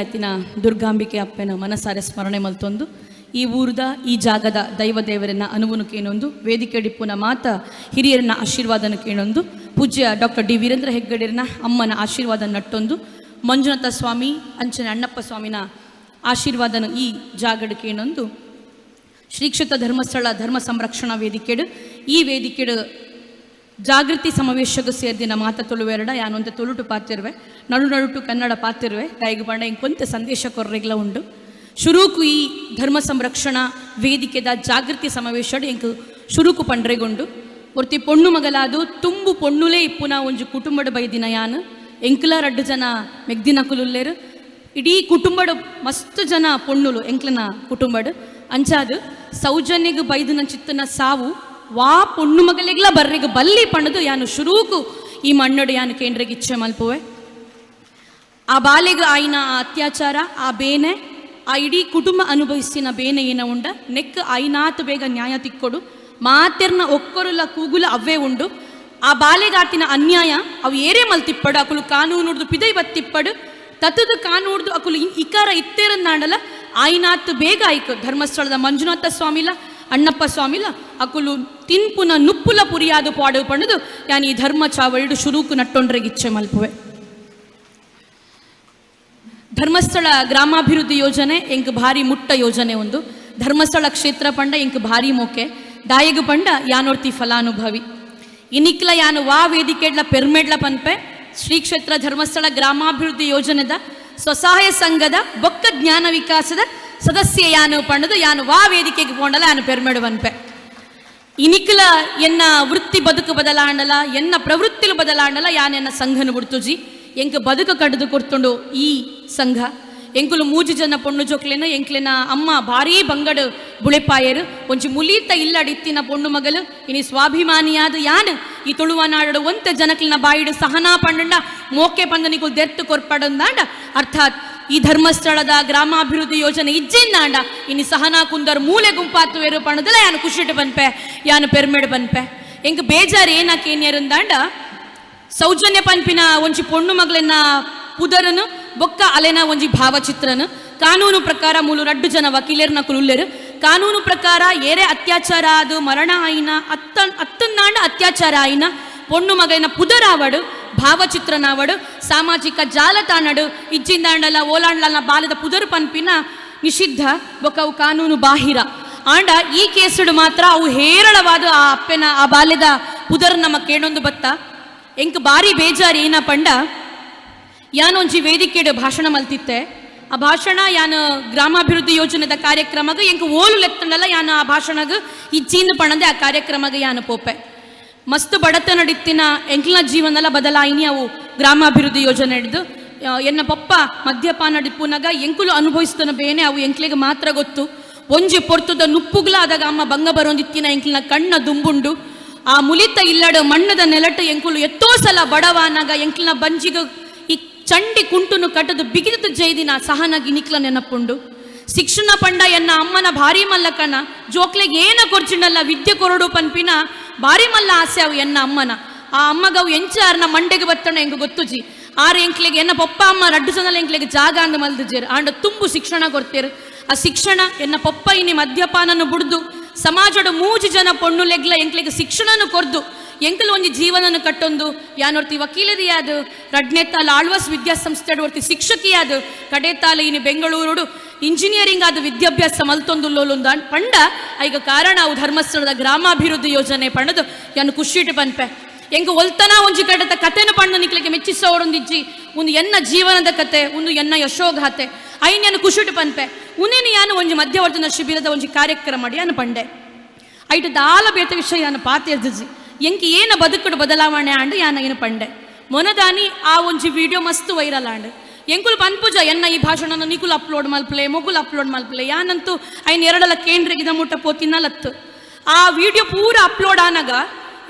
ಆಯ್ತಿನ ದುರ್ಗಾಂಬಿಕೆ ಅಪ್ಪನ ಮನಸಾರೆ ಸ್ಮರಣೆ ಮಲ್ತೊಂದು. ಈ ಊರದ, ಈ ಜಾಗದ ದೈವ ದೇವರನ್ನ ಅನುವನು ಕೇಳೊಂದು ವೇದಿಕೆ ಡಿಪ್ಪುನ ಮಾತ ಹಿರಿಯರನ್ನ ಆಶೀರ್ವಾದನ ಕೇಳೊಂದು ಪೂಜ್ಯ ಡಾಕ್ಟರ್ ಡಿ ವೀರೇಂದ್ರ ಹೆಗ್ಗಡೆಯರನ್ನ ಅಮ್ಮನ ಆಶೀರ್ವಾದ ನಟ್ಟೊಂದು, ಮಂಜುನಾಥ ಸ್ವಾಮಿ, ಅಂಚನ ಅಣ್ಣಪ್ಪ ಸ್ವಾಮಿನ ಆಶೀರ್ವಾದನ ಈ ಜಾಗಡ್ ಕೇಳೊಂದು ಶ್ರೀಕ್ಷೇತ್ರ ಧರ್ಮಸ್ಥಳ ಧರ್ಮ ಸಂರಕ್ಷಣಾ ವೇದಿಕೆಡು, ಈ ವೇದಿಕೆಡು ಜಾಗೃತಿ ಸಮಾವೇಶದ ಸೇರ್ದಿನ ಮಾತ ತುಳುವೆರಡ ಯಾನೊಂದು ತುಳುಟು ಪಾತಿರುವೆ, ನಡು ನಡುಟು ಕನ್ನಡ ಪಾತಿರುವೆ. ಕೈಗೆ ಬಣ್ಣ ಇಂಕೊಂತ ಸಂದೇಶ ಕೊರ್ರೆಗ್ಲ ಉಂಡು. ಶುರುಕು ಈ ಧರ್ಮ ಸಂರಕ್ಷಣಾ ವೇದಿಕೆದ ಜಾಗೃತಿ ಸಮಾವೇಶ ಇಂಕು ಶುರುಕು ಪಂಡ್ರೆಗೊಂಡು. ಪೂರ್ತಿ ಪೊಣ್ಣು ಮಗಲಾದು ತುಂಬು ಪೊಣ್ಣುಲೇ ಇಪ್ಪುನ ಒಂಜು ಕುಟುಂಬದ ಬೈದಿನ ಯಾನು. ಎಂಕ್ಲ ರಡ್ಡು ಜನ ಮೆಗ್ದಿನ ಕುಲುಲ್ಲೇರು. ಇಡೀ ಕುಟುಂಬಡ್ ಮಸ್ತ್ ಜನ ಪೊಣ್ಣುಲು, ಎಂಕ್ಲನ ಕುಟುಂಬಡು. ಅಂಚಾದು ಸೌಜನ್ಯಗ್ ಬೈದಿನ ಚಿತ್ತನ ಸಾವು ವಾ ಪುಣ್ಣು ಮಗಲಿಗ್ಲ ಬರ್ರಿಗ ಬಲ್ಲಿ ಪಣದು ಯಾನು ಶುರೂಕು ಈ ಮಣ್ಣಡು ಯಾನು ಕೇಂದ್ರಗೆ ಇಚ್ಛೆ ಮಲ್ಪುವೆ? ಆ ಬಾಲೆಗ ಆಯ್ನ ಅತ್ಯಾಚಾರ, ಆ ಬೇನೆ, ಆ ಇಡೀ ಕುಟುಂಬ ಅನುಭವಿಸಿನ ಬೇನೆ ಏನ ಉಂಡ? ನೆಕ್ ಆಯ್ನಾತ್ ಬೇಗ ನ್ಯಾಯ ತಿಕ್ಕೊಡು. ಮಾತೆರ್ನ ಒಕ್ಕೊರುಲ ಕೂಗುಲ ಅವೇ ಉಂಡು. ಆ ಬಾಲೆಗಾತಿನ ಅನ್ಯಾಯ ಅವು ಏರೇ ಮಲ್ತಿಪ್ಪಡು. ಅಕುಲು ಕಾನೂನುಡ್ದು ಪಿದೈ ಬತ್ತಿಪ್ಪಡು. ತತ್ತದ ಕಾನೂಡ್ದು ಅಕುಲು ಇಕಾರ ಇತ್ತೇರನ್ನಾಡಲ. ಆಯ್ನಾತ್ ಬೇಗ ಆಯ್ಕು. ಧರ್ಮಸ್ಥಳದ ಮಂಜುನಾಥ ಸ್ವಾಮಿಲ, ಅಣ್ಣಪ್ಪ ಸ್ವಾಮಿಲ ನುಪ್ಪುಲ ಪುರಿಯಾದು ಪಾಡು ಪಣದು ಯಾನ್ ಈ ಧರ್ಮ షురుకు ಶುರೂಕು ನಟ್ಟೊಂಡ್ರೆಗಿಚ್ಚೆ ಮಲ್ಪುವೆ. ಧರ್ಮಸ್ಥಳ ಗ್ರಾಮಾಭಿವೃದ್ಧಿ ಯೋಜನೆ ಎಂಕ್ ಭಾರಿ ಮುಟ್ಟ ಯೋಜನೆ ಒಂದು. ಧರ್ಮಸ್ಥಳ ಕ್ಷೇತ್ರ ಪಂಡ ಎಂಕ್ ಭಾರಿ ಮೋಕೆ. ದಾಯಗು ಪಂಡ ಯಾನೋರ್ತಿ ಫಲಾನುಭವಿ. ಇನಿಕ್ಲ ಯಾನು ವಾ ವೇದಿಕೆಡ್ಲ ಪೆರ್ಮೆಡ್ಲ ಪನ್ಪೆ. ಶ್ರೀ ಕ್ಷೇತ್ರ ಧರ್ಮಸ್ಥಳ ಗ್ರಾಮಾಭಿವೃದ್ಧಿ ಯೋಜನೆದ ಸ್ವಸಹಾಯ ಸಂಘದ ಬೊಕ್ಕ ಜ್ಞಾನ ವಿಕಾಸದ ಸದಸ್ಯ ಯಾನು ಪಂಡದು ಯಾನು ವಾ ವೇದಿಕೆಗೆ ಪೋಂಡಲ ಯಾನು ಪೆರ್ಮೆಡು ಪನ್ಪೆ. ಎನ್ನ ವೃತ್ತಿ ಬದುಕು ಬದಲಾಂಡಲ, ಎನ್ನ ಪ್ರವೃತ್ತಿಲು ಬದಲಾಂಡಲ, ಯಾನ್ ಎನ್ನ ಸಂಘನು ಬಿಡ್ತುಜಿ ಎಂಕ್ ಬದುಕು ಕಡ್ದು ಕೊಡ್ತುಂಡು ಈ ಸಂಘ. ಎಂಕುಲು ಮೂಜು ಜನ ಪೊಣ್ಣು ಜೋಕ್ಲೆನ, ಎಂಕ್ಲೆನ ಅಮ್ಮ ಭಾರೀ ಬಂಗಡು ಬುಳೆಪಾಯರು. ಒಂಜಿ ಮುಲೀತ ಇಲ್ಲಡಿತ್ತಿನ ಪೊಣ್ಣು ಮಗಲು ಇನಿ ಸ್ವಾಭಿಮಾನಿಯಾದ ಯಾನ್? ಈ ತುಳುವನಾಡು ಒಂತೆ ಜನಕ್ಲಿನ ಬಾಯಿಡು ಸಹನಾ ಪಂಡ ಮೋಕೆ ಪಂದನಿಗೂ ದೆರ್ತು ಕೊರ್ಪಡಂದಾಂಡ. ಅರ್ಥಾತ್ ಈ ಧರ್ಮಸ್ಥಳದ ಗ್ರಾಮಾಭಿವೃದ್ಧಿ ಯೋಜನೆ ಇಜ್ಜಿನ್ನಾಂಡ ಇನ್ನು ಸಹನಾ ಕುಂದರ್ ಮೂಲೆ ಗುಂಪಾತು ವೇರು ಪಣದಲ್ಲ ಯಾನು ಖುಷಿಟ್ಟು ಬನ್ಪೆ ಯಾನು ಪೆರ್ಮೆಡ್ ಬನ್ಪೆ ಎಂಕ್ ಬೇಜಾರು ಏನಕ್ಕೆ ಏನಿರಂದಾಂಡ ಸೌಜನ್ಯ ಪನ್ಪಿನ ಒಂಜಿ ಪೊಣ್ಣು ಮಗಳನ್ನ ಪುದರನು, ಬೊಕ್ಕ ಅಲೆನ ಒಂಜಿ ಭಾವಚಿತ್ರನು. ಕಾನೂನು ಪ್ರಕಾರ ಮೂಲು ರಡ್ಡು ಜನ ವಕೀಲರ್ನ ಕುಲುಲ್ಲೆರು. ಕಾನೂನು ಪ್ರಕಾರ ಏರೆ ಅತ್ಯಾಚಾರ ಅದು ಮರಣ ಆಯಿನ ಅತ್ತ ಅತ್ತನ್ನಾಂಡ ಅತ್ಯಾಚಾರ ಆಯಿನ. ಪೊಣ್ಣು ಮಗನ ಪುದರಾವಡು. ಭಾವಚಿತ್ರನಾವಡು ಸಾಮಾಜಿಕ ಜಾಲತಾಣಡು ಇಜ್ಜಿಂದಾಂಡಲ, ಓಲಾಂಡ್ಲನ ಬಾಲದ ಪುದರ್ ಪನ್ಪಿನ ನಿಷಿದ್ಧ ಬೊಕವು ಕಾನೂನು ಬಾಹಿರ. ಆಂಡ ಈ ಕೇಸುಡು ಮಾತ್ರ ಅವು ಹೇರಳವಾದ ಆ ಅಪ್ಪೆನ, ಆ ಬಾಲ್ಯದ ಪುದರ್ ನಮ್ಮ ಕೇಳೊಂದು ಬತ್ತ. ಎಂಕ್ ಬಾರಿ ಬೇಜಾರಿ ಏನ ಪಂಡ, ಯಾನೊಂಜಿ ವೇದಿಕೆಡು ಭಾಷಣ ಮಲ್ತಿತ್ತೆ. ಆ ಭಾಷಣ ಯಾನ ಗ್ರಾಮಾಭಿವೃದ್ಧಿ ಯೋಜನೆದ ಕಾರ್ಯಕ್ರಮಗ, ಎಂಕ್ ಓಲು ಲೆತ್ತಲ್ಲ ಯಾನ ಆ ಭಾಷಣಗ ಇಜ್ಜಿಂದು ಪಣದೆ ಆ ಕಾರ್ಯಕ್ರಮಗ ಯಾನು ಪೋಪೆ. ಮಸ್ತ್ ಬಡತನ ಡಿತ್ತಿನ ಎಂಕ್ಲ ಜೀವನಲ ಬದಲಾಯಿನಿ ಅವು ಗ್ರಾಮಾಭಿವೃದ್ಧಿ ಯೋಜನೆ ಹಿಡಿದು. ಎನ್ನ ಪಪ್ಪ ಮದ್ಯಪಾನ ಡಿಪ್ಪುನಾಗ ಎಂಕುಲು ಅನುಭವಿಸ್ತನ ಬೇನೆ ಅವು ಎಂಕ್ಲಿಗೆ ಮಾತ್ರ ಗೊತ್ತು. ಒಂಜಿ ಪೊರ್ತುದ ನುಪ್ಪುಗ್ಲಾದಾಗ ಅಮ್ಮ ಬಂಗ ಬರೋಂದಿತ್ತಿನ ಎಂಕ್ಲಿನ ಕಣ್ಣ ದುಂಬುಂಡು. ಆ ಮುಲಿತ ಇಲ್ಲಡ ಮಣ್ಣದ ನೆಲಟ ಎಂಕುಲು ಎತ್ತೋ ಸಲ ಬಡವಾನಾಗ ಎಂಕ್ಲಿನ ಬಂಜಿಗ ಈ ಚಂಡಿ ಕುಂಟುನು ಕಟ್ಟದು ಬಿಗಿದು ಜೈದಿನ ಸಹನಾಗಿ ನಿಕ್ಲ ನೆನಪುಂಡು. ಶಿಕ್ಷಣ ಪಂಡ ಎನ್ನ ಅಮ್ಮನ ಭಾರಿ ಮಲ್ಲಕನ, ಜೋಕ್ಲೆಗೆ ಏನ ಕೊರ್ಚಿನಲ್ಲ ವಿದ್ಯೆ ಕೊರಡು ಪನ್ಪಿನ, ಭಾರಿ ಮಲ್ಲ ಆಸೆ ಅವು ಎನ್ನ ಅಮ್ಮನ. ಆ ಅಮ್ಮಗವು ಎಂಚಾರ್ನ ಮಂಡೆಗೆ ಬತ್ತಣ ಎಂಗ ಗೊತ್ತುಜಿ ಆರು ಎಂಕ್ಲೆಗೆ ಎನ್ನ ಪಪ್ಪ ಅಮ್ಮ ರಡ್ಡು ಜನಲ ಎಂಕ್ಲೆಗೆ ಜಾಗ ಅಂದ ಮಲ್ದಿಜೇರು ಆಂಡ ತುಂಬು ಶಿಕ್ಷಣ ಕೊಡ್ತೇರು ಆ ಶಿಕ್ಷಣ ಎನ್ನ ಪಪ್ಪ ಇನಿ ಮದ್ಯಪಾನನ ಬುಡ್ದು ಸಮಾಜದ ಮೂಜಿ ಜನ ಪೊಣ್ಣು ಲೆಗ್ಲ ಎಂಕ್ಲೆಗೆ ಶಿಕ್ಷಣನು ಕೊರ್ದು, ಎಂಕಲ್ ಒಂಜಿ ಜೀವನನ ಕಟ್ಟೊಂದು, ಯಾನೊರ್ತಿ ವಕೀಲರಿಯಾದ ರಡ್ನೆತ್ತಾಲ ಆಳ್ವಾಸ್ ವಿದ್ಯಾಸಂಸ್ಥೆ ಒರ್ತಿ ಶಿಕ್ಷಕಿಯಾದ, ಕಡೆತಾಲ ಇನಿ ಬೆಂಗಳೂರು ಇಂಜಿನಿಯರಿಂಗ್ ಆದ ವಿದ್ಯಾಭ್ಯಾಸ ಮಲ್ತೊಂದು ಲೋಲೊಂದು ಪಂಡ ಈಗ ಕಾರಣ ಅವು ಧರ್ಮಸ್ಥಳದ ಗ್ರಾಮಾಭಿವೃದ್ಧಿ ಯೋಜನೆ ಪಣದು. ಯಾನು ಖುಷಿಟ್ಟು ಪನ್ಪೆ. ಎಂಗ ಒಲ್ತನ ಒಂಜಿ ಕಡತ ಕಥೆನ ಪಣ್ಣು ನಿಕ್ಲಿಗೆ ಮೆಚ್ಚಿಸೋರೊಂದಿಜ್ಜಿ ಒಂದು ಎನ್ನ ಜೀವನದ ಕತೆ ಒಂದು ಎನ್ನ ಯಶೋಗಾಥೆ ಐನ್ಯಾನು ಖುಷಿಟ್ಟು ಪನ್ಪೆ. ಉನ್ನಿನ ಯಾನು ಒಂಜಿ ಮಧ್ಯವರ್ತನ ಶಿಬಿರದ ಒಂಜಿ ಕಾರ್ಯಕ್ರಮ ಯಾನು ಪಂಡೆ. ಐಟು ದಾಲ ಬೇತ ವಿಷಯ ಯಾನು ಪಾತೆ ಎದ್ದಿಜಿ ಎಂಕಿ ಏನ ಬದುಕುಡು ಬದಲಾವಣೆ ಆಂಡು ಯಾನ ಏನು ಪಂಡೆ. ಮೊನದಾನಿ ಆ ಒಂಜಿ ವಿಡಿಯೋ ಮಸ್ತ್ ವೈರಲ್ ಆಂಡು. ಎಂಕುಲು ಪನ್ಪುಜ, ಎನ್ನ ಈ ಭಾಷಣನ ನಿಕುಲು ಅಪ್ಲೋಡ್ ಮಲ್ಪಲೆ ಮೊಗುಲು ಅಪ್ಲೋಡ್ ಮಲ್ಪಲೆ ಯಾನಂತೂ ಐನ್ ಎರಡಲ ಕೇಂದ್ರ ಗಿದ ಮುಟ್ಟ ಪೋತಿನಲತ್ತು ಆ ವಿಡಿಯೋ ಪೂರ ಅಪ್ಲೋಡ್ ಆನಾಗ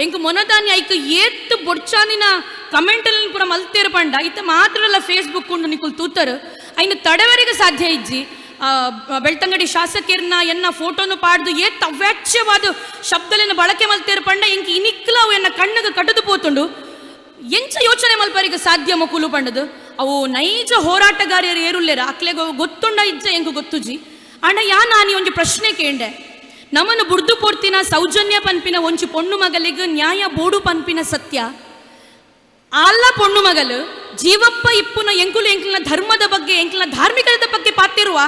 ಎಂಕು ಮೊನದಾನಿ ಐಕ್ ಏತ್ ಬೊಡ್ಚಾನಿನ ಕಮೆಂಟಲ್ಲಿ ಪೂರ ಮಲ್ತೇರು ಪಂಡ, ಇತ್ತ ಮಾತ್ರಲ್ಲ ಫೇಸ್ಬುಕ್ ಉಂಡು ನಿಕುಲ್ ತೂತರು. ಐನ ತಡವರಿಗೆ ಸಾಧ್ಯ ಇಜ್ಜಿ. ಬೆಳ್ತಂಗಡಿ ಶಾಸಕಿರ್ನ ಎನ್ನ ಫೋಟೋನು ಪಾಡ್ದು ಏತ್ ಅವ್ಯಾಚ್ಯವಾದ ಶಬ್ದಲಿನ ಬಳಕೆ ಮಲ್ತೇರು ಪಂಡ ಇಂಕ ಇನಿಕ್ಲ ಅವು ಎನ್ನ ಕಣ್ಣಗ ಕಟ್ಟದು ಪೋತುಂಡು. ಎಂಚ ಯೋಚನೆ ಮಲ್ಪರಿಗೆ ಸಾಧ್ಯ ಮೊಕುಲು ಪಂಡದು? ಅವು ನೈಜ ಹೋರಾಟಗಾರರು ಏರುಲ್ಲೇರ ಅಕ್ಲೆಗ ಗೊತ್ತುಂಡ ಇಜ್ಜ ಎಂಗು ಗೊತ್ತುಜಿ ಅಣ್ಣ, ಯಾ ನಾನು ಒಂದು ಪ್ರಶ್ನೆ ಕೇಂಡೆ. ನಮ್ಮನ್ನು ಬುಡ್ದು ಪೋರ್ತಿನ ಸೌಜನ್ಯ ಪನ್ಪಿನ ಒಂಚು ಪೊಣ್ಣು ಮಗಲಿಗೆ ನ್ಯಾಯ ಬೋಡು ಪನ್ಪಿನ ಸತ್ಯ. ಅಲ್ಲ ಪೊಣ್ಣು ಮಗಲು, ಜೀವಪ್ಪ ಇಪ್ಪುನ ಎಂಕುಲು ಎಂಕುಲ ಧರ್ಮದ ಬಗ್ಗೆ ಎಂಕುಲ ಧಾರ್ಮಿಕದ ಬಗ್ಗೆ ಪಾತಿರುವ